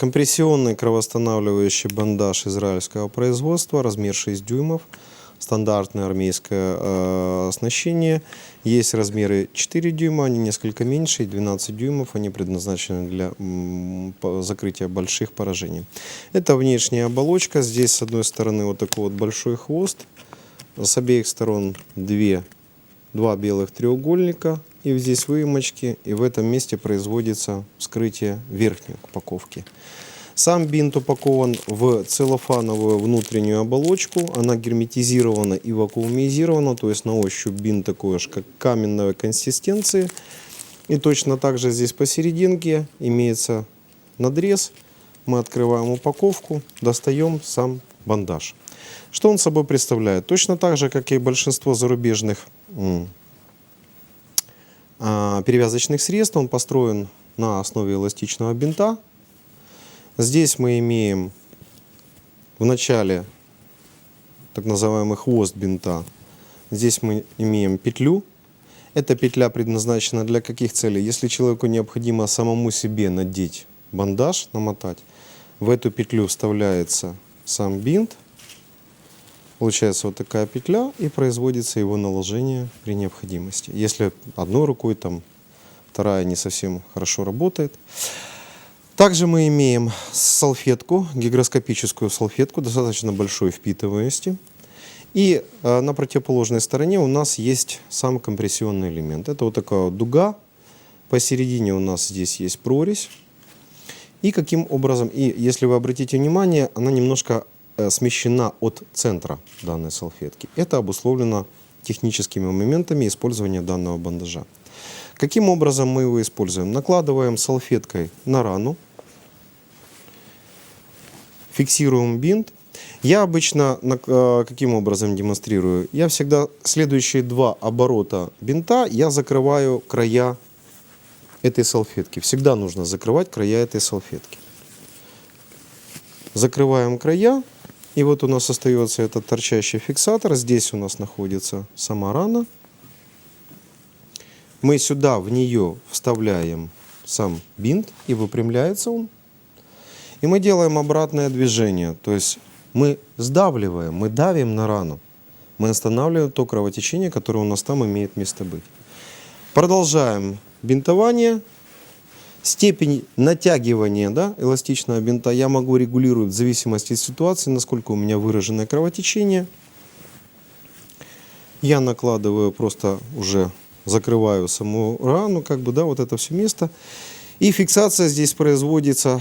Компрессионный кровоостанавливающий бандаж израильского производства, размер 6 дюймов, стандартное армейское э, оснащение. Есть размеры 4 дюйма, они несколько меньше, и 12 дюймов, они предназначены для м, закрытия больших поражений. Это внешняя оболочка, здесь с одной стороны вот такой вот большой хвост, с обеих сторон две, два белых треугольника, и здесь выемочки, и в этом месте производится вскрытие верхней упаковки. Сам бинт упакован в целлофановую внутреннюю оболочку, она герметизирована и вакуумизирована, то есть на ощупь бинт такой аж как каменной консистенции. И точно так же здесь посерединке имеется надрез. Мы открываем упаковку, достаем сам бандаж. Что он собой представляет? Точно так же, как и большинство зарубежных перевязочных средств, он построен на основе эластичного бинта. Здесь мы имеем в начале так называемый хвост бинта. Здесь мы имеем петлю. Эта петля предназначена для каких целей? Если человеку необходимо самому себе надеть бандаж, намотать, в эту петлю вставляется сам бинт, Получается вот такая петля и производится его наложение при необходимости. Если одной рукой там вторая не совсем хорошо работает. Также мы имеем салфетку, гигроскопическую салфетку, достаточно большой впитываемости. И э, на противоположной стороне у нас есть сам компрессионный элемент. Это вот такая вот дуга. Посередине у нас здесь есть прорезь. И каким образом, и если вы обратите внимание, она немножко смещена от центра данной салфетки. Это обусловлено техническими моментами использования данного бандажа. Каким образом мы его используем? Накладываем салфеткой на рану, фиксируем бинт. Я обычно э, каким образом демонстрирую? Я всегда следующие два оборота бинта я закрываю края этой салфетки. Всегда нужно закрывать края этой салфетки. Закрываем края. И вот у нас остается этот торчащий фиксатор. Здесь у нас находится сама рана. Мы сюда в нее вставляем сам бинт и выпрямляется он. И мы делаем обратное движение. То есть мы сдавливаем, мы давим на рану. Мы останавливаем то кровотечение, которое у нас там имеет место быть. Продолжаем бинтование. Степень натягивания да, эластичного бинта я могу регулировать в зависимости от ситуации, насколько у меня выраженное кровотечение. Я накладываю просто уже закрываю саму рану, как бы, да, вот это все место. И фиксация здесь производится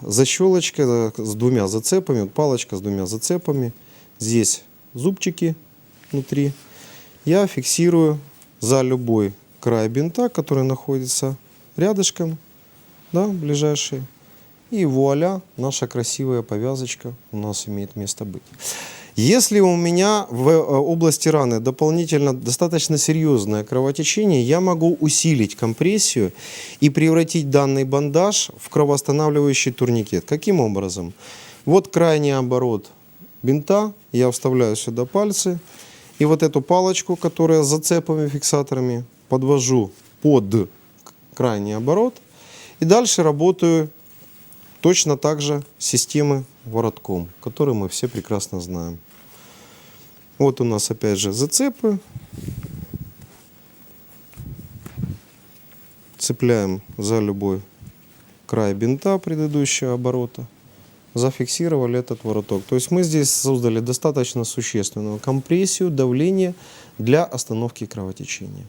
защелочка с двумя зацепами, вот палочка с двумя зацепами. Здесь зубчики внутри. Я фиксирую за любой край бинта, который находится рядышком, да, ближайший. И вуаля, наша красивая повязочка у нас имеет место быть. Если у меня в э, области раны дополнительно достаточно серьезное кровотечение, я могу усилить компрессию и превратить данный бандаж в кровоостанавливающий турникет. Каким образом? Вот крайний оборот бинта, я вставляю сюда пальцы, и вот эту палочку, которая с зацепами, фиксаторами, подвожу под крайний оборот, и дальше работаю точно так же системы воротком, которые мы все прекрасно знаем. Вот у нас опять же зацепы. Цепляем за любой край бинта предыдущего оборота. Зафиксировали этот вороток. То есть мы здесь создали достаточно существенную компрессию, давление для остановки кровотечения.